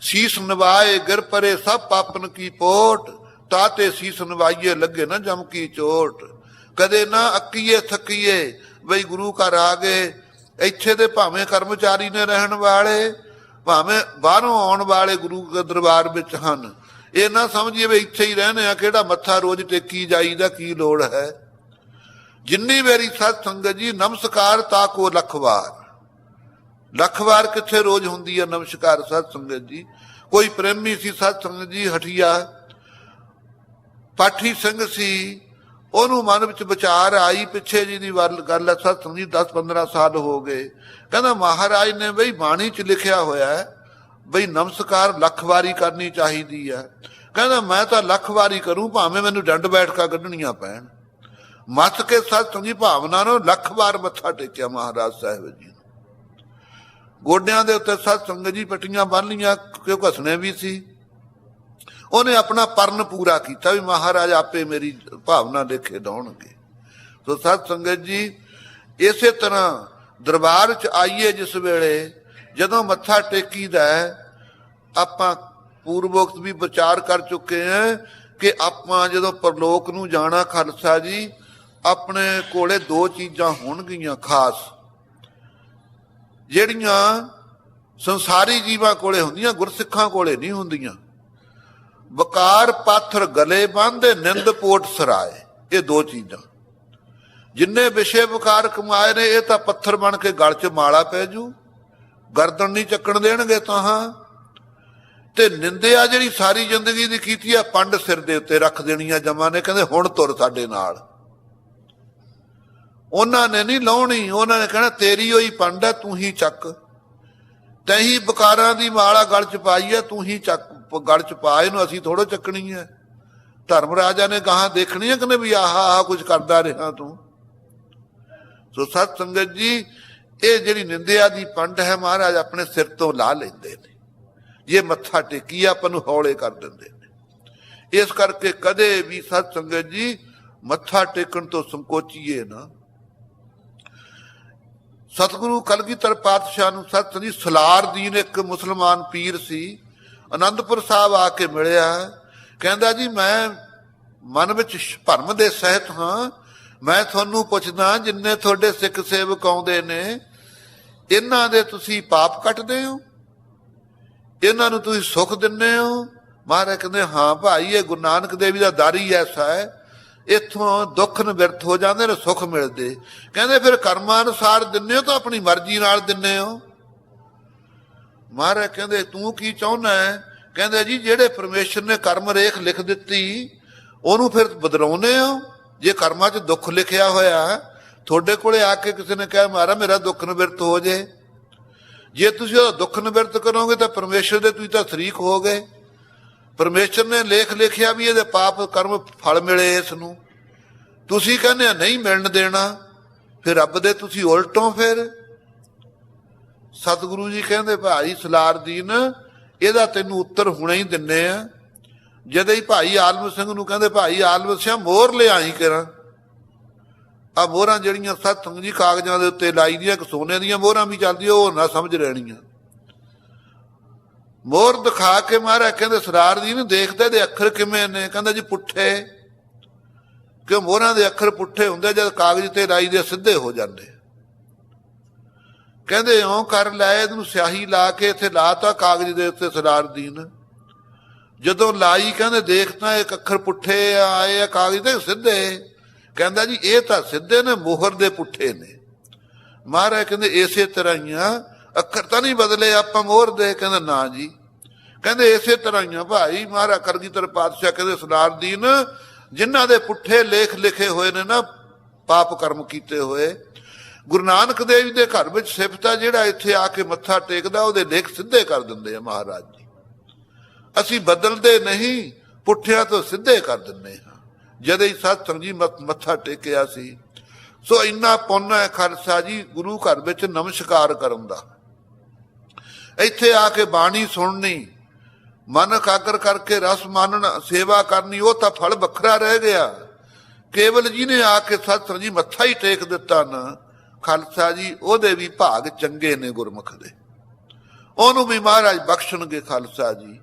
ਸੀਸ ਨਵਾਏ ਗਿਰ ਪਰੇ ਸਭ ਪਾਪਨ ਕੀ ਪੋਟ ਤਾਤੇ ਸੀਸ ਨਵਾਈਏ ਲੱਗੇ ਨਾ ਜਮ ਕੀ ਚੋਟ। ਕਦੇ ਨਾ ਅੱਕੀਏ, ਥੱਕੀਏ, ਬਈ ਗੁਰੂ ਘਰ ਆ ਗਏ, ਇੱਥੇ ਦੇ ਭਾਵੇਂ ਕਰਮਚਾਰੀ ਨੇ ਰਹਿਣ ਵਾਲੇ, ਭਾਵੇਂ ਬਾਹਰੋਂ ਆਉਣ ਵਾਲੇ ਗੁਰੂ ਦੇ ਦਰਬਾਰ ਵਿੱਚ ਹਨ। ਇਹ ਨਾ ਸਮਝੀਏ ਵੀ ਇੱਥੇ ਹੀ ਰਹਿਣੇ ਆ, ਕਿਹੜਾ ਮੱਥਾ ਰੋਜ਼ ਟੇਕੀ ਜਾਈਦਾ, ਕੀ ਲੋੜ ਹੈ। ਜਿੰਨੀ ਮੇਰੀ ਸਤ ਸੰਗਤ ਜੀ, ਨਮਸਕਾਰ ਤਾ ਕੋ ਲਖਵਾਰ। ਲੱਖ ਵਾਰ ਕਿੱਥੇ ਰੋਜ਼ ਹੁੰਦੀ ਹੈ ਨਮਸਕਾਰ ਸਤ ਸੰਗਤ ਜੀ। ਕੋਈ ਪ੍ਰੇਮੀ ਸੀ ਸਤ ਸੰਗਤ ਜੀ, ਹਠੀਆ। ਪਾਠੀ ਸਿੰਘ ਸੀ। ਉਹਨੂੰ ਮਨ ਵਿੱਚ ਵਿਚਾਰ ਆਈ, ਪਿੱਛੇ ਜੀ ਦੀ ਵੱਲ ਗੱਲ ਹੈ ਸਤ ਸੰਗਤ ਜੀ 10 15 ਸਾਲ ਹੋ ਗਏ। ਕਹਿੰਦਾ, ਮਹਾਰਾਜ ਨੇ ਬਈ ਬਾਣੀ 'ਚ ਲਿਖਿਆ ਹੋਇਆ ਹੈ ਬਈ ਨਮਸਕਾਰ ਲੱਖ ਵਾਰੀ ਕਰਨੀ ਚਾਹੀਦੀ ਹੈ। ਕਹਿੰਦਾ, ਮੈਂ ਤਾਂ ਲੱਖ ਵਾਰੀ ਕਰੂੰ, ਭਾਵੇਂ ਮੈਨੂੰ ਡੰਡ ਬੈਠਕਾ ਕੱਢਣੀਆਂ ਪੈਣ। ਮੱਥ ਕੇ ਸਤ ਸੰਗੀ ਭਾਵਨਾ ਨੂੰ ਲੱਖ ਵਾਰ ਮੱਥਾ ਟੇਕਿਆ ਮਹਾਰਾਜ ਸਾਹਿਬ ਜੀ ਨੂੰ। ਗੋਡਿਆਂ ਦੇ ਉੱਤੇ ਸਤ ਸੰਗਤ ਜੀ ਪੱਟੀਆਂ ਬੰਨ ਲੀਆਂ ਕਿਉਂ ਘਸਣੇ ਵੀ ਸੀ। ਉਹਨੇ ਆਪਣਾ ਪਰਨ ਪੂਰਾ ਕੀਤਾ ਵੀ ਮਹਾਰਾਜ ਆਪੇ ਮੇਰੀ ਭਾਵਨਾ ਦੇਖੇ ਡਾਉਣਗੇ ਸੋ ਸਤ ਸੰਗਤ ਜੀ ਇਸੇ ਤਰ੍ਹਾਂ ਦਰਬਾਰ ਚ ਆਈਏ ਜਿਸ ਵੇਲੇ ਜਦੋਂ ਮੱਥਾ ਟੇਕੀਦਾ ਹੈ, ਆਪਾਂ ਪੂਰਵੋਕਤ ਵੀ ਵਿਚਾਰ ਕਰ ਚੁੱਕੇ ਹਾਂ ਕਿ ਆਪਾਂ ਜਦੋਂ ਪਰਲੋਕ ਨੂੰ ਜਾਣਾ ਖਾਲਸਾ ਜੀ ਆਪਣੇ ਕੋਲੇ ਦੋ ਚੀਜ਼ਾਂ ਹੋਣਗੀਆਂ ਖਾਸ। ਜਿਹੜੀਆਂ ਸੰਸਾਰੀ ਜੀਵਾਂ ਕੋਲੇ ਹੁੰਦੀਆਂ, ਗੁਰਸਿੱਖਾਂ ਕੋਲੇ ਨਹੀਂ ਹੁੰਦੀਆਂ। ਵਕਾਰ ਪਾਥਰ ਗਲੇ ਬੰਨ੍ਹਦੇ, ਨਿੰਦ ਪੋਟ ਸਰਾਏ। ਇਹ ਦੋ ਚੀਜ਼ਾਂ। ਜਿੰਨੇ ਵਿਸ਼ੇ ਵਕਾਰ ਕਮਾਏ ਨੇ, ਇਹ ਤਾਂ ਪੱਥਰ ਬਣ ਕੇ ਗਲ 'ਚ ਮਾਲਾ ਪੈ ਜੂ। ਗਰਦਨ ਨਹੀਂ ਚੱਕਣ ਦੇਣਗੇ ਤਾਂ ਹਾਂ। ਤੇ ਨਿੰਦਿਆ ਜਿਹੜੀ ਸਾਰੀ ਜ਼ਿੰਦਗੀ ਦੀ ਕੀਤੀ ਆ, ਪੰਡ ਸਿਰ ਦੇ ਉੱਤੇ ਰੱਖ ਦੇਣੀ ਆ ਜਮਾ ਨੇ, ਕਹਿੰਦੇ ਹੁਣ ਤੁਰ ਸਾਡੇ ਨਾਲ। ਉਹਨਾਂ ਨੇ ਨਹੀਂ ਲਾਉਣੀ, ਉਹਨਾਂ ਨੇ ਕਹਿਣਾ, ਤੇਰੀ ਹੋਈ ਪੰਡ ਹੈ, ਤੂੰ ਹੀ ਚੱਕ। ਤਹੀਂ ਬਕਾਰਾਂ ਦੀ ਮਾਲਾ ਗਲ ਚ ਪਾਈ ਹੈ ਤੂੰ ਹੀ ਚੱਕ ਗਲ ਚ ਪਾ, ਇਹਨੂੰ ਅਸੀਂ ਥੋੜੋ ਚੱਕਣੀ ਹੈ। ਧਰਮ ਰਾਜਾ ਨੇ ਕਹਾ ਦੇਖਣੀ ਹੈ ਕਿ ਵੀ ਆਹ ਆਹ ਕੁਝ ਕਰਦਾ ਰਿਹਾ ਤੂੰ? ਸੋ ਸਤ ਸੰਗਤ ਜੀ, ਇਹ ਜਿਹੜੀ ਨਿੰਦਿਆ ਦੀ ਪੰਡ ਹੈ ਮਹਾਰਾਜ, ਆਪਣੇ ਸਿਰ ਤੋਂ ਲਾ ਲੈਂਦੇ ਨੇ। ਇਹ ਮੱਥਾ ਟੇਕੀ ਆਪਾਂ ਨੂੰ ਹੌਲੇ ਕਰ ਦਿੰਦੇ ਨੇ। ਇਸ ਕਰਕੇ ਕਦੇ ਵੀ ਸਤ ਸੰਗਤ ਜੀ, ਮੱਥਾ ਟੇਕਣ ਤੋਂ ਸੰਕੋਚੀਏ ਨਾ। ਸਤਿਗੁਰੂ ਕਲਗੀਧਰ ਪਾਤਸ਼ਾਹ ਨੂੰ ਸਤ ਜੀ ਸਲਾਰ ਦੀਨ ਇੱਕ ਮੁਸਲਮਾਨ ਪੀਰ ਸੀ। ਆਨੰਦਪੁਰ ਸਾਹਿਬ ਆ ਕੇ ਮਿਲਿਆ। ਕਹਿੰਦਾ ਜੀ, ਮੈਂ ਮਨ ਵਿੱਚ ਭਰਮ ਦੇ ਸਹਿਤ ਹਾਂ। ਮੈਂ ਤੁਹਾਨੂੰ ਪੁੱਛਦਾ, ਜਿੰਨੇ ਤੁਹਾਡੇ ਸਿੱਖ ਸੇਵਕ ਆਉਂਦੇ ਨੇ, ਇਹਨਾਂ ਦੇ ਤੁਸੀਂ ਪਾਪ ਕੱਟਦੇ ਹੋ? ਇਹਨਾਂ ਨੂੰ ਤੁਸੀਂ ਸੁੱਖ ਦਿੰਦੇ ਹੋ? ਮਹਾਰਾਜ ਕਹਿੰਦੇ, ਹਾਂ ਭਾਈ, ਇਹ ਗੁਰੂ ਨਾਨਕ ਦੇਵ ਜੀ ਦਾ ਦਾਰੀ ਐਸਾ ਹੈ ਇੱਥੋਂ ਦੁੱਖ ਨਿਵਰਤ ਹੋ ਜਾਂਦੇ ਨੇ, ਸੁੱਖ ਮਿਲਦੇ। ਕਹਿੰਦੇ ਫਿਰ ਕਰਮਾਂ ਅਨੁਸਾਰ ਦਿੰਦੇ ਹੋ ਤਾਂ ਆਪਣੀ ਮਰਜ਼ੀ ਨਾਲ ਦਿੰਦੇ ਹੋ? ਮਹਾਰਾਜ ਕਹਿੰਦੇ, ਤੂੰ ਕੀ ਚਾਹੁੰਦਾ ਹੈ? ਕਹਿੰਦੇ, ਜੀ, ਜਿਹੜੇ ਪਰਮੇਸ਼ਰ ਨੇ ਕਰਮ ਰੇਖ ਲਿਖ ਦਿੱਤੀ, ਉਹਨੂੰ ਫਿਰ ਬਦਲਾਉਨੇ ਹੋ? ਜੇ ਕਰਮਾਂ 'ਚ ਦੁੱਖ ਲਿਖਿਆ ਹੋਇਆ, ਤੁਹਾਡੇ ਕੋਲੇ ਆ ਕੇ ਕਿਸੇ ਨੇ ਕਿਹਾ ਮਾਰਾ ਮੇਰਾ ਦੁੱਖ ਨਿਵਰਤ ਹੋ ਜੇ। ਜੇ ਤੁਸੀਂ ਉਹਦਾ ਦੁੱਖ ਨਿਵਰਤ ਕਰੋਗੇ ਤਾਂ ਪਰਮੇਸ਼ਰ ਦੇ ਤੁਸੀਂ ਤਾਂ ਸ਼ਰੀਕ ਹੋ ਗਏ ਪਰਮੇਸ਼ਰ ਨੇ ਲੇਖ ਲਿਖਿਆ ਵੀ ਇਹਦੇ ਪਾਪ ਕਰਮ ਫਲ ਮਿਲੇ ਇਸ ਨੂੰ। ਤੁਸੀਂ ਕਹਿੰਦੇ ਨਹੀਂ ਮਿਲਣ ਦੇਣਾ, ਫਿਰ ਰੱਬ ਦੇ ਤੁਸੀਂ ਉਲਟੋ ਫਿਰ। ਸਤਿਗੁਰੂ ਜੀ ਕਹਿੰਦੇ, ਭਾਈ ਸਲਾਰਦੀਨ ਇਹਦਾ ਤੈਨੂੰ ਉੱਤਰ ਹੁਣੇ ਹੀ ਦਿੰਨੇ ਆ। ਜਦੇ ਹੀ ਭਾਈ ਆਲਮ ਸਿੰਘ ਨੂੰ ਕਹਿੰਦੇ, ਭਾਈ ਆਲਮ ਸਿੰਘ ਮੋਹਰ ਲਿਆਈ ਕਰਾਂ। ਆ ਮੋਹਰਾਂ ਜਿਹੜੀਆਂ ਸਤਿਗੁਰੂ ਜੀ ਕਾਗਜ਼ਾਂ ਦੇ ਉੱਤੇ ਲਾਈ ਦੀਆਂ, ਇੱਕ ਸੋਨੇ ਦੀਆਂ ਮੋਹਰਾਂ ਵੀ ਚੱਲਦੀਆਂ, ਉਹ ਨਾ ਸਮਝ ਰਹਿਣੀਆਂ ਮੋਹਰ ਦਿਖਾ ਕੇ ਮਹਾਰਾਜ ਕਹਿੰਦੇ ਸਰਾਰ ਜੀ ਨੂੰ ਦੇਖਦੇ ਦੇ ਅੱਖਰ ਕਿਵੇਂ ਨੇ? ਕਹਿੰਦਾ ਜੀ ਪੁੱਠੇ। ਕਿ ਮੋਹਰਾਂ ਦੇ ਅੱਖਰ ਪੁੱਠੇ ਹੁੰਦੇ ਜਦ ਕਾਗਜ਼ ਤੇ ਲਾਈ ਦੇ ਸਿੱਧੇ ਹੋ ਜਾਂਦੇ ਕਹਿੰਦੇ, ਇਉਂ ਕਰ ਲੈ, ਇਹਨੂੰ ਸਿਆਹੀ ਲਾ ਕੇ ਇੱਥੇ ਲਾਤਾ ਕਾਗਜ਼ ਦੇ ਉੱਤੇ ਸਰਾਰ ਦੀਨ ਜਦੋਂ ਲਾਈ, ਕਹਿੰਦੇ ਦੇਖ ਤਾਂ ਇੱਕ ਅੱਖਰ ਪੁੱਠੇ ਆਏ ਆ ਕਾਗਜ਼ ਤੇ ਸਿੱਧੇ। ਕਹਿੰਦਾ ਜੀ, ਇਹ ਤਾਂ ਸਿੱਧੇ ਨੇ, ਮੋਹਰ ਦੇ ਪੁੱਠੇ ਨੇ। ਮਹਾਰਾਜ ਕਹਿੰਦੇ, ਇਸੇ ਤਰ੍ਹਾਂ ਹੀ ਆ ਅੱਖਰ ਤਾਂ ਨਹੀਂ ਬਦਲੇ, ਆਪਾਂ ਮੋਹਰ ਦੇ, ਕਹਿੰਦਾ ਨਾ ਜੀ। ਕਹਿੰਦੇ ਇਸੇ ਤਰ੍ਹਾਂ ਹੀ ਆ ਭਾਈ ਮਹਾਰਾ ਕਰਗੀਧਰ ਪਾਤਸ਼ਾਹ ਕਹਿੰਦੇ ਸਲਾਰਦੀਨ ਜਿਨ੍ਹਾਂ ਦੇ ਪੁੱਠੇ ਲੇਖ ਲਿਖੇ ਹੋਏ ਨੇ ਨਾ, ਪਾਪ ਕਰਮ ਕੀਤੇ ਹੋਏ। ਗੁਰੂ ਨਾਨਕ ਦੇਵ ਦੇ ਘਰ ਵਿੱਚ ਸਿਫਤਾ ਜਿਹੜਾ ਇੱਥੇ ਆ ਕੇ ਮੱਥਾ ਟੇਕਦਾ, ਉਹਦੇ ਲੇਖ ਸਿੱਧੇ ਕਰ ਦਿੰਦੇ ਆ ਮਹਾਰਾਜ ਜੀ। ਅਸੀਂ ਬਦਲਦੇ ਨਹੀਂ, ਪੁੱਠਿਆਂ ਤੋਂ ਸਿੱਧੇ ਕਰ ਦਿੰਦੇ ਹਾਂ। ਜਦ ਹੀ ਸਤ ਜੀ ਮੱਥਾ ਟੇਕਿਆ ਸੀ, ਸੋ ਇੰਨਾ ਪੁੰਨ ਹੈ ਖਾਲਸਾ ਜੀ, ਗੁਰੂ ਘਰ ਵਿੱਚ ਨਮਸਕਾਰ ਕਰਨ ਦਾ। ਇੱਥੇ ਆ ਕੇ ਬਾਣੀ ਸੁਣਨੀ, ਮਨ ਇਕਾਗਰ ਕਰਕੇ ਰਸ ਮਾਨਣ, ਸੇਵਾ ਕਰਨੀ, ਉਹ ਤਾਂ ਫਲ ਵੱਖਰਾ ਰਹਿ ਗਿਆ। ਕੇਵਲ ਜੀ ਨੇ ਆ ਕੇ ਸਤ ਜੀ ਮੱਥਾ ਹੀ ਟੇਕ ਦਿੱਤਾ ਨਾ, ਖਾਲਸਾ ਜੀ, ਉਹਦੇ ਵੀ ਭਾਗ ਚੰਗੇ ਨੇ ਗੁਰਮੁਖ ਦੇ। ਉਹਨੂੰ ਵੀ ਮਹਾਰਾਜ ਬਖਸ਼ਣਗੇ ਖਾਲਸਾ ਜੀ।